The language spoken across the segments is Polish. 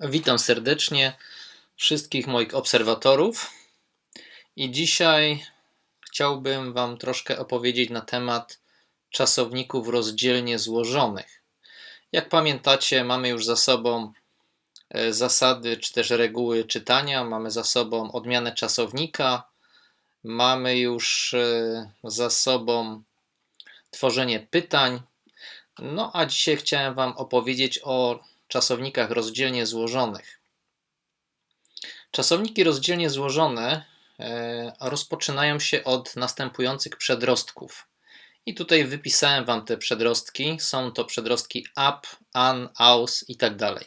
Witam serdecznie wszystkich moich obserwatorów. I dzisiaj chciałbym Wam troszkę opowiedzieć na temat czasowników rozdzielnie złożonych. Jak pamiętacie, mamy już za sobą e, zasady czy też reguły czytania, mamy za sobą odmianę czasownika, mamy już e, za sobą tworzenie pytań. No a dzisiaj chciałem Wam opowiedzieć o czasownikach rozdzielnie złożonych. Czasowniki rozdzielnie złożone e, rozpoczynają się od następujących przedrostków. I tutaj wypisałem Wam te przedrostki. Są to przedrostki up, an, aus i tak dalej.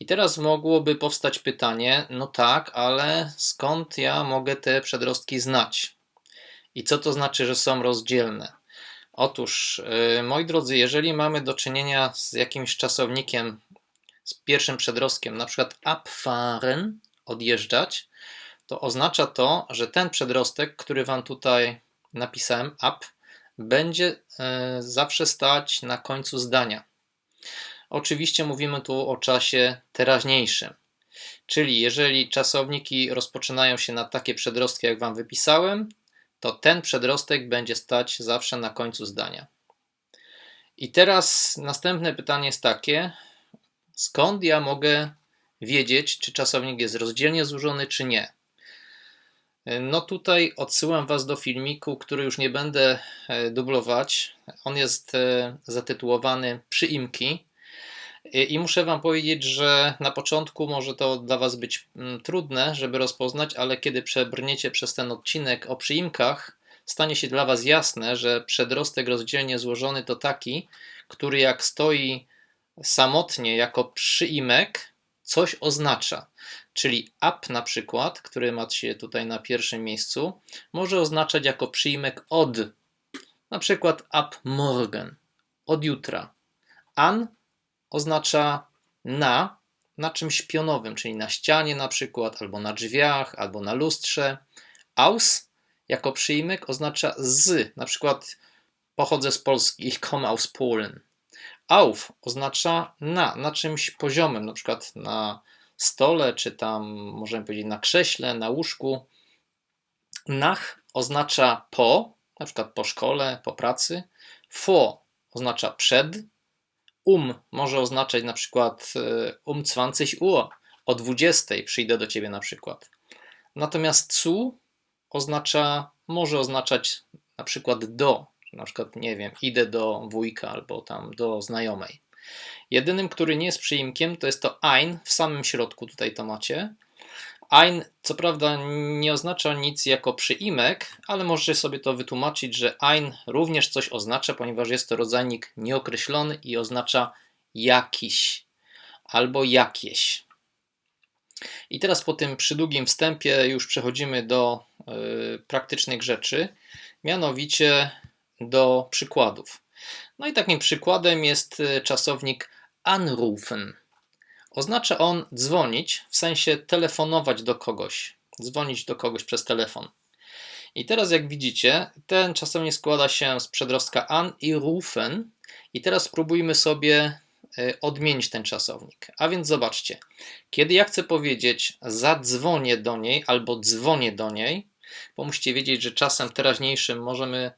I teraz mogłoby powstać pytanie, no tak, ale skąd ja mogę te przedrostki znać? I co to znaczy, że są rozdzielne? Otóż, yy, moi drodzy, jeżeli mamy do czynienia z jakimś czasownikiem z pierwszym przedrostkiem, na przykład abfahren, odjeżdżać, to oznacza to, że ten przedrostek, który Wam tutaj napisałem, ab, będzie e, zawsze stać na końcu zdania. Oczywiście mówimy tu o czasie teraźniejszym. Czyli jeżeli czasowniki rozpoczynają się na takie przedrostki, jak Wam wypisałem, to ten przedrostek będzie stać zawsze na końcu zdania. I teraz następne pytanie jest takie, Skąd ja mogę wiedzieć, czy czasownik jest rozdzielnie złożony, czy nie? No tutaj odsyłam Was do filmiku, który już nie będę e, dublować. On jest e, zatytułowany Przyimki. I muszę Wam powiedzieć, że na początku może to dla Was być mm, trudne, żeby rozpoznać, ale kiedy przebrniecie przez ten odcinek o przyimkach, stanie się dla Was jasne, że przedrostek rozdzielnie złożony to taki, który jak stoi samotnie jako przyimek coś oznacza. Czyli up na przykład, który macie tutaj na pierwszym miejscu, może oznaczać jako przyimek od. Na przykład up morgen, od jutra. An oznacza na, na czymś pionowym, czyli na ścianie na przykład, albo na drzwiach, albo na lustrze. Aus jako przyimek oznacza z, na przykład pochodzę z Polski, ich komme aus Polen. Auf oznacza na, na czymś poziomym, na przykład na stole, czy tam możemy powiedzieć na krześle, na łóżku. Nach oznacza po, na przykład po szkole, po pracy. Vor oznacza przed. Um może oznaczać na przykład e, um 20 Uhr, o 20 przyjdę do ciebie na przykład. Natomiast zu oznacza, może oznaczać na przykład do, na przykład, nie wiem, idę do wujka albo tam do znajomej. Jedynym, który nie jest przyimkiem, to jest to ein w samym środku, tutaj to macie. Ein, co prawda, nie oznacza nic jako przyimek, ale możecie sobie to wytłumaczyć, że ein również coś oznacza, ponieważ jest to rodzajnik nieokreślony i oznacza jakiś albo jakieś. I teraz po tym przydługim wstępie już przechodzimy do y, praktycznych rzeczy. Mianowicie do przykładów. No i takim przykładem jest y, czasownik anrufen. Oznacza on dzwonić, w sensie telefonować do kogoś, dzwonić do kogoś przez telefon. I teraz, jak widzicie, ten czasownik składa się z przedrostka an i rufen. I teraz spróbujmy sobie y, odmienić ten czasownik. A więc zobaczcie, kiedy ja chcę powiedzieć zadzwonię do niej albo dzwonię do niej, bo musicie wiedzieć, że czasem teraźniejszym możemy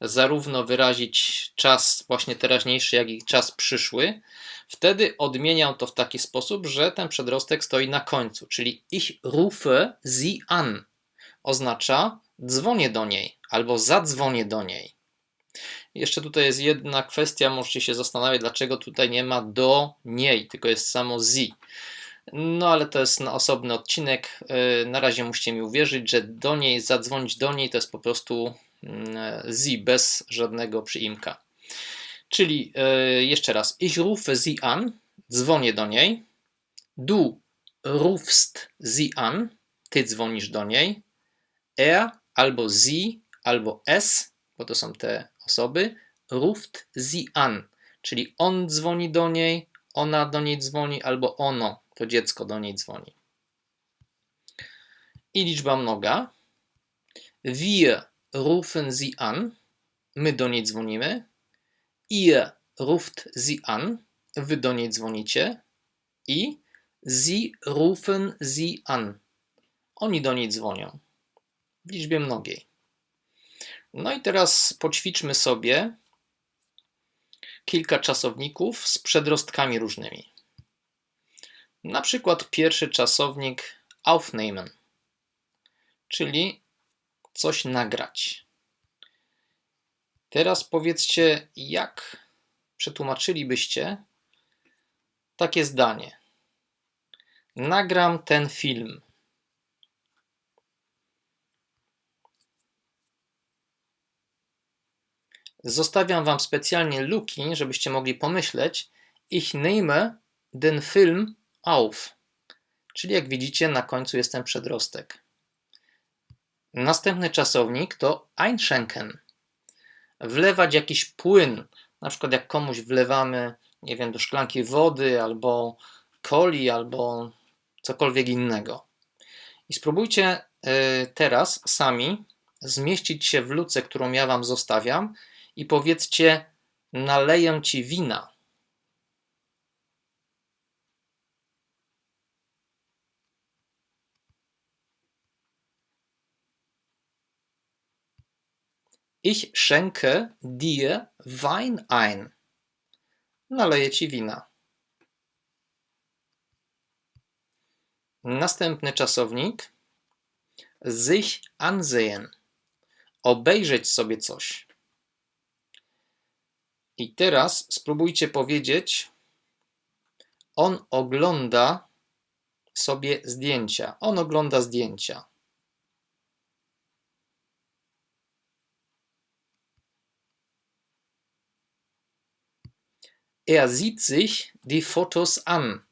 zarówno wyrazić czas właśnie teraźniejszy, jak i czas przyszły, wtedy odmieniam to w taki sposób, że ten przedrostek stoi na końcu, czyli ich rufe sie an oznacza dzwonię do niej albo zadzwonię do niej. Jeszcze tutaj jest jedna kwestia, możecie się zastanawiać, dlaczego tutaj nie ma do niej, tylko jest samo sie. No ale to jest na osobny odcinek. Y, na razie musicie mi uwierzyć, że do niej, zadzwonić do niej to jest po prostu sie bez żadnego przyimka. Czyli e, jeszcze raz, ich rufe sie an, dzwonię do niej. Du rufst sie an, ty dzwonisz do niej. Er albo sie albo es, bo to są te osoby, ruft sie an, czyli on dzwoni do niej, ona do niej dzwoni, albo ono, to dziecko do niej dzwoni. I liczba mnoga. Wir rufen Sie an, my do niej dzwonimy. Ihr ruft Sie an, wy do niej dzwonicie. I Sie rufen sie an. Oni do niej dzwonią. W liczbie mnogiej. No i teraz poćwiczmy sobie kilka czasowników z przedrostkami różnymi. Na przykład pierwszy czasownik aufnehmen, czyli coś nagrać. Teraz powiedzcie, jak przetłumaczylibyście takie zdanie. Nagram ten film. Zostawiam Wam specjalnie luki, żebyście mogli pomyśleć. Ich nehme den Film auf. Czyli jak widzicie, na końcu jest ten przedrostek. Następny czasownik to einschenken. Wlewać jakiś płyn, na przykład jak komuś wlewamy, nie wiem, do szklanki wody, albo coli, albo cokolwiek innego. I spróbujcie y, teraz sami zmieścić się w luce, którą ja Wam zostawiam i powiedzcie, naleję Ci wina. Ich schenke dir Wein ein. Naleję ci wina. Następny czasownik. Sich ansehen. Obejrzeć sobie coś. I teraz spróbujcie powiedzieć. On ogląda sobie zdjęcia. On ogląda zdjęcia. Er sieht sich die Fotos an.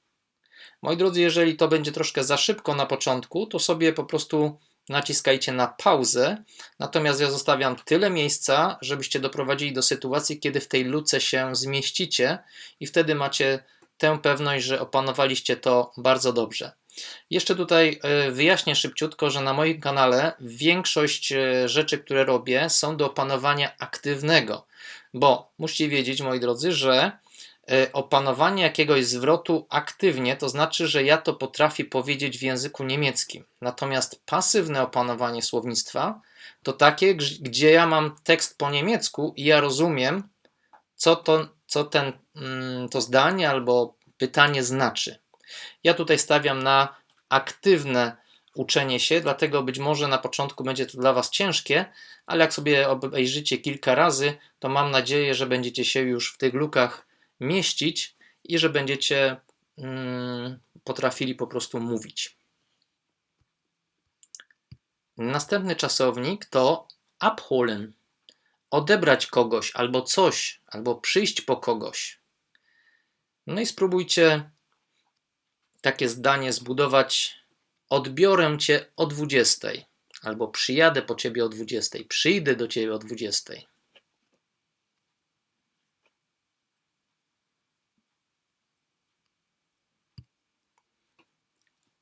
Moi drodzy, jeżeli to będzie troszkę za szybko na początku, to sobie po prostu naciskajcie na pauzę. Natomiast ja zostawiam tyle miejsca, żebyście doprowadzili do sytuacji, kiedy w tej luce się zmieścicie i wtedy macie tę pewność, że opanowaliście to bardzo dobrze. Jeszcze tutaj e, wyjaśnię szybciutko, że na moim kanale większość e, rzeczy, które robię, są do opanowania aktywnego, bo musicie wiedzieć, moi drodzy, że opanowanie jakiegoś zwrotu aktywnie, to znaczy, że ja to potrafię powiedzieć w języku niemieckim. Natomiast pasywne opanowanie słownictwa to takie, gdzie ja mam tekst po niemiecku i ja rozumiem, co to, co ten, mm, to zdanie albo pytanie znaczy. Ja tutaj stawiam na aktywne uczenie się, dlatego być może na początku będzie to dla Was ciężkie, ale jak sobie obejrzycie kilka razy, to mam nadzieję, że będziecie się już w tych lukach mieścić i że będziecie mm, potrafili po prostu mówić. Następny czasownik to abholen. Odebrać kogoś albo coś, albo przyjść po kogoś. No i spróbujcie takie zdanie zbudować. Odbiorę cię o 20, albo przyjadę po ciebie o 20, przyjdę do ciebie o 20.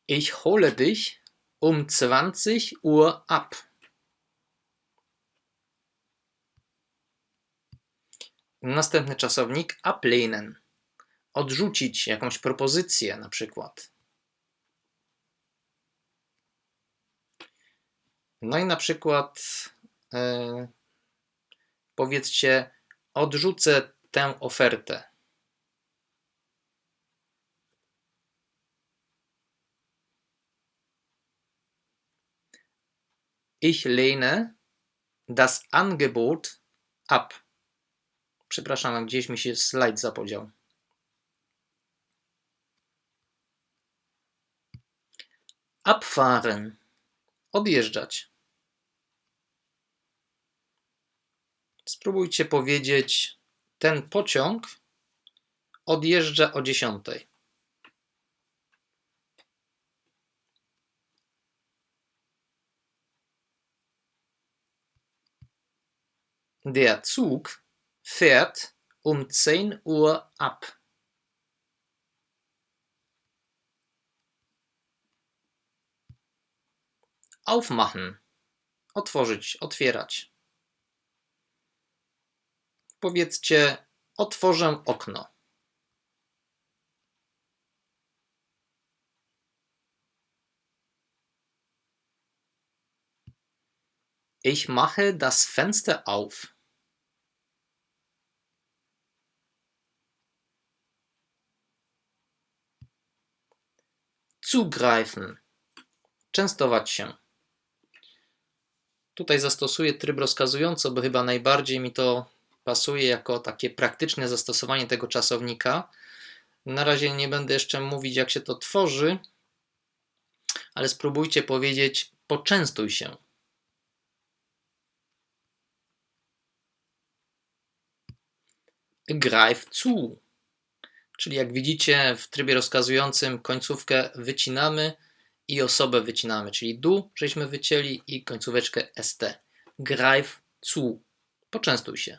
Ich hole dich um zwanzig Uhr ab. Następny czasownik ablehnen. Odrzucić jakąś propozycję na przykład. No i na przykład yy, powiedzcie odrzucę tę ofertę. Ich lehne das Angebot ab. Przepraszam, gdzieś mi się slajd zapodział. Abfahren. Odjeżdżać. Spróbujcie powiedzieć, ten pociąg odjeżdża o dziesiątej. Der Zug fährt um zehn Uhr ab. Aufmachen. Otworzyć, otwierać. Powiedzcie, otworzę okno. Ich mache das Fenster auf. Zugreifen. Częstować się. Tutaj zastosuję tryb rozkazujący, bo chyba najbardziej mi to pasuje jako takie praktyczne zastosowanie tego czasownika. Na razie nie będę jeszcze mówić, jak się to tworzy, ale spróbujcie powiedzieć: poczęstuj się. Greif zu. Czyli jak widzicie, w trybie rozkazującym końcówkę wycinamy i osobę wycinamy, czyli du żeśmy wycięli i końcóweczkę st. Greif zu. Poczęstuj się.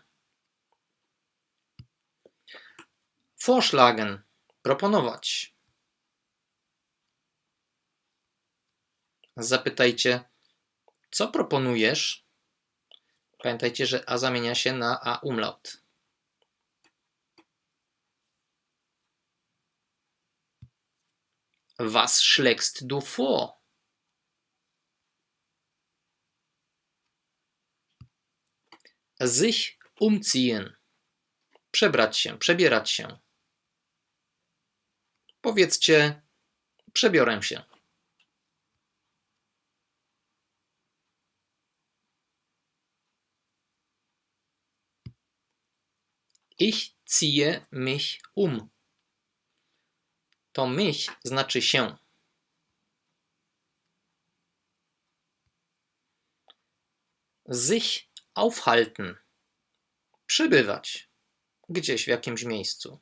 Vorschlagen. Proponować. Zapytajcie, co proponujesz? Pamiętajcie, że a zamienia się na a umlaut. Was schlägst du vor? Sich umziehen. Przebrać się, przebierać się. Powiedzcie, przebiorę się. Ich ziehe mich um. To mich znaczy się. Sich aufhalten. Przybywać. Gdzieś w jakimś miejscu.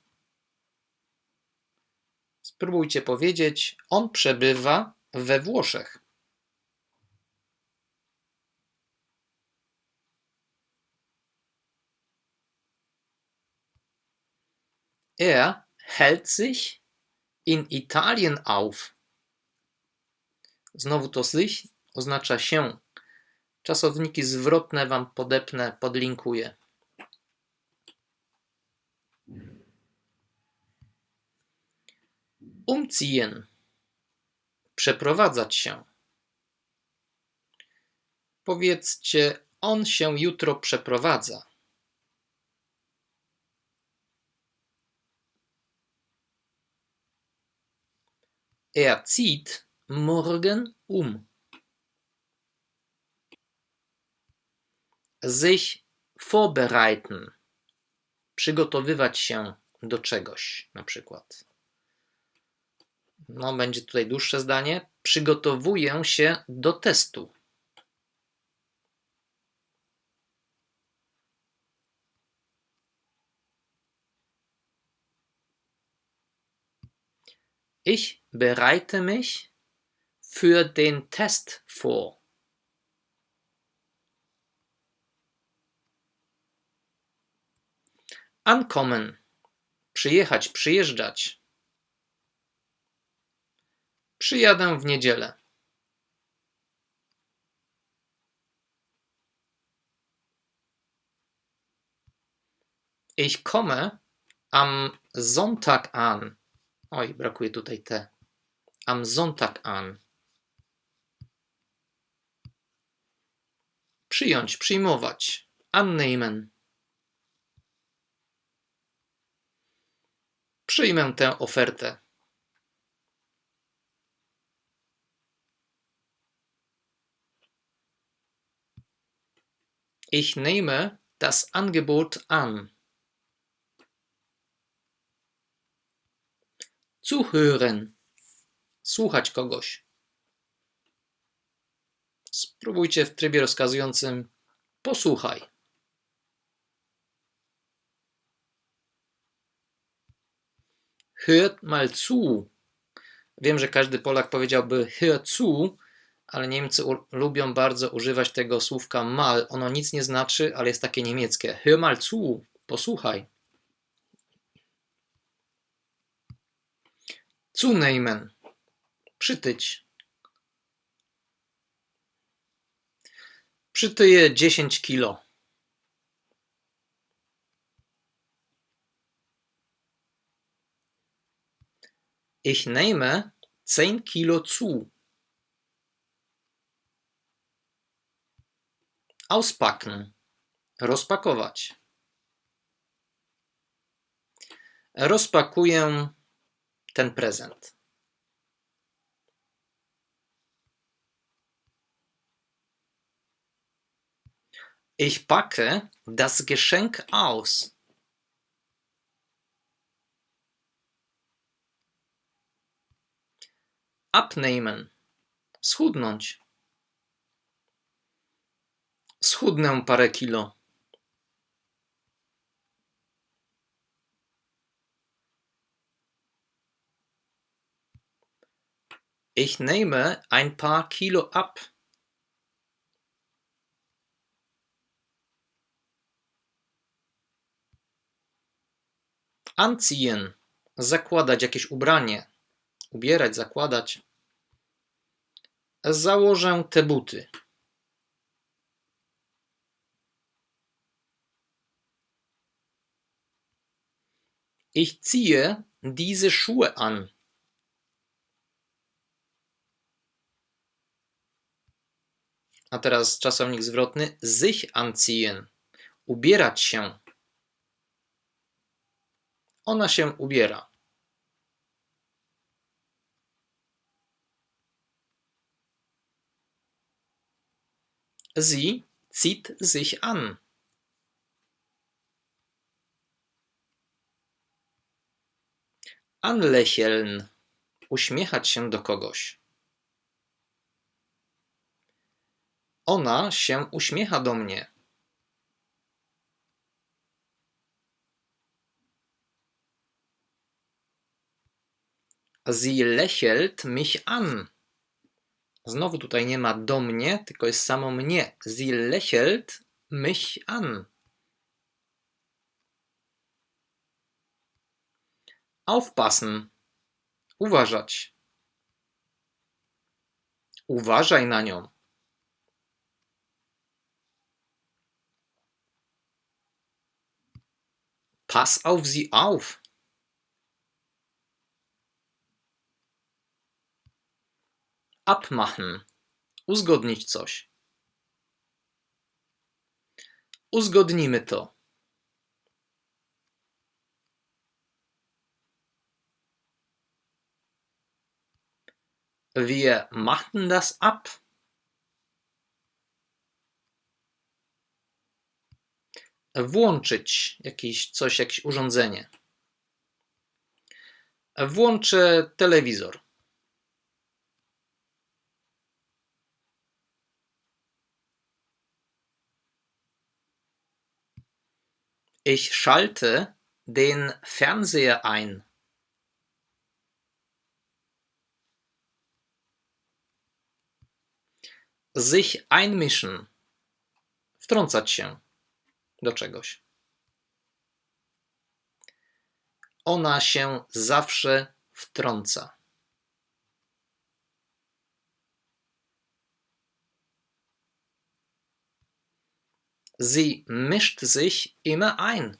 Spróbujcie powiedzieć: On przebywa we Włoszech. Er hält sich in Italien auf. Znowu to sich oznacza się. Czasowniki zwrotne wam podepnę, podlinkuję. Umziehen. Przeprowadzać się. Powiedzcie, on się jutro przeprowadza. Er zieht morgen um. Sich vorbereiten. Przygotowywać się do czegoś, na przykład. No, będzie tutaj dłuższe zdanie. Przygotowuję się do testu. Ich bereite mich für den Test vor. Ankommen. Przyjechać, przyjeżdżać. Przyjadę w niedzielę. Ich komme am Sonntag an. Oj, brakuje tutaj T. Am Sonntag an. Przyjąć, przyjmować. Annehmen. Przyjmę tę ofertę. Ich nehme das Angebot an. Zuhören. Słuchać kogoś. Spróbujcie w trybie rozkazującym posłuchaj. Hört mal zu. Wiem, że każdy Polak powiedziałby hör zu, ale Niemcy lubią bardzo używać tego słówka mal. Ono nic nie znaczy, ale jest takie niemieckie. Hör mal zu. Posłuchaj. Zunehmen. Przytyć. Przytyję 10 kilo. Ich nehme 10 Kilo zu. Auspacken. Rozpakować. Rozpakuję ten prezent. Ich packe das Geschenk aus. Abnehmen. Schudnąć. Schudnę parę kilo. Ich nehme ein paar Kilo ab. Anziehen. Zakładać jakieś ubranie. Ubierać, zakładać. Założę te buty. Ich ziehe diese Schuhe an. A teraz czasownik zwrotny sich anziehen. Ubierać się. Ona się ubiera. Sie zieht sich an. Anlächeln. Uśmiechać się do kogoś. Ona się uśmiecha do mnie. Sie lächelt mich an. Znowu tutaj nie ma do mnie, tylko jest samo mnie. Sie lächelt mich an. Aufpassen. Uważać. Uważaj na nią. Pass auf sie auf. Abmachen. Uzgodnić coś. Uzgodnimy to. Wir machten das ab. Włączyć jakieś coś, jakieś urządzenie. Włączę telewizor. Ich schalte den Fernseher ein. Sich einmischen. Wtrącać się do czegoś. Ona się zawsze wtrąca. Sie mischt sich immer ein.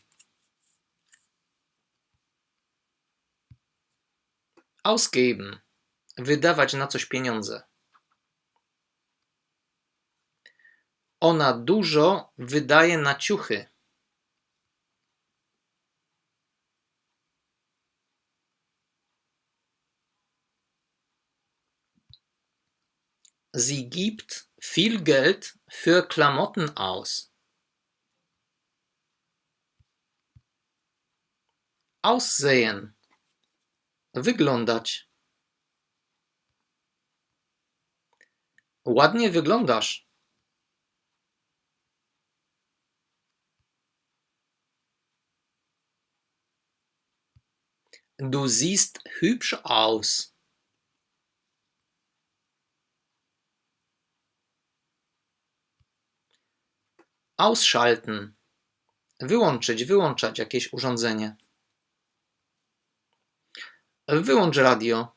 Ausgeben. Wydawać na coś pieniądze. Ona dużo wydaje na ciuchy. Sie gibt viel Geld für Klamotten aus. Aussehen. Wyglądać. Ładnie wyglądasz. Du siehst hübsch aus. Ausschalten. Wyłączyć, wyłączać jakieś urządzenie. Wyłącz radio.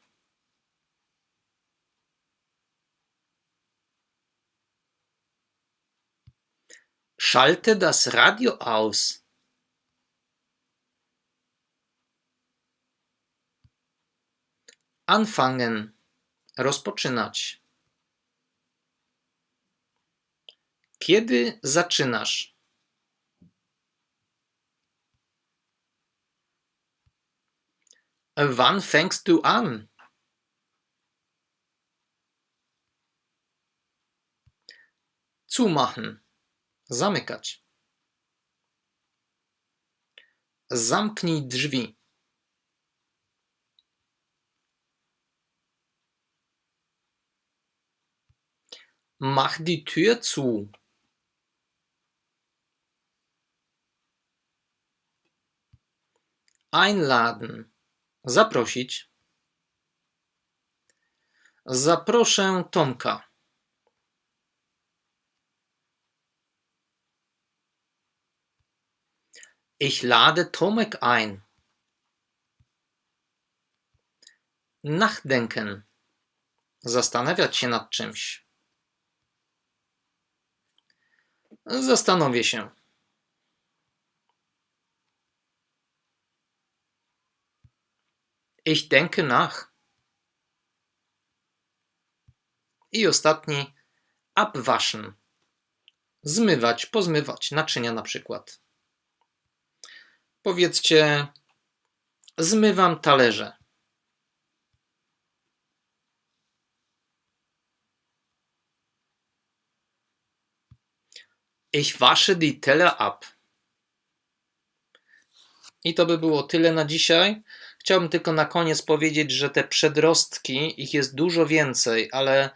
Schalte das Radio aus. Anfangen. Rozpoczynać. Kiedy zaczynasz? Wann fängst du an? Zumachen. Zamykać. Zamknij drzwi. Mach die Tür zu. Einladen. Zaprosić. Zaproszę Tomka. Ich lade Tomek ein. Nachdenken. Zastanawiać się nad czymś. Zastanowię się. Ich denke nach. I ostatni abwaschen. Zmywać, pozmywać naczynia na przykład. Powiedzcie zmywam talerze. Ich wasche die Teller ab. I to by było tyle na dzisiaj. Chciałbym tylko na koniec powiedzieć, że te przedrostki, ich jest dużo więcej, ale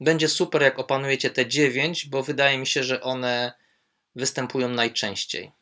będzie super, jak opanujecie te dziewięć, bo wydaje mi się, że one występują najczęściej.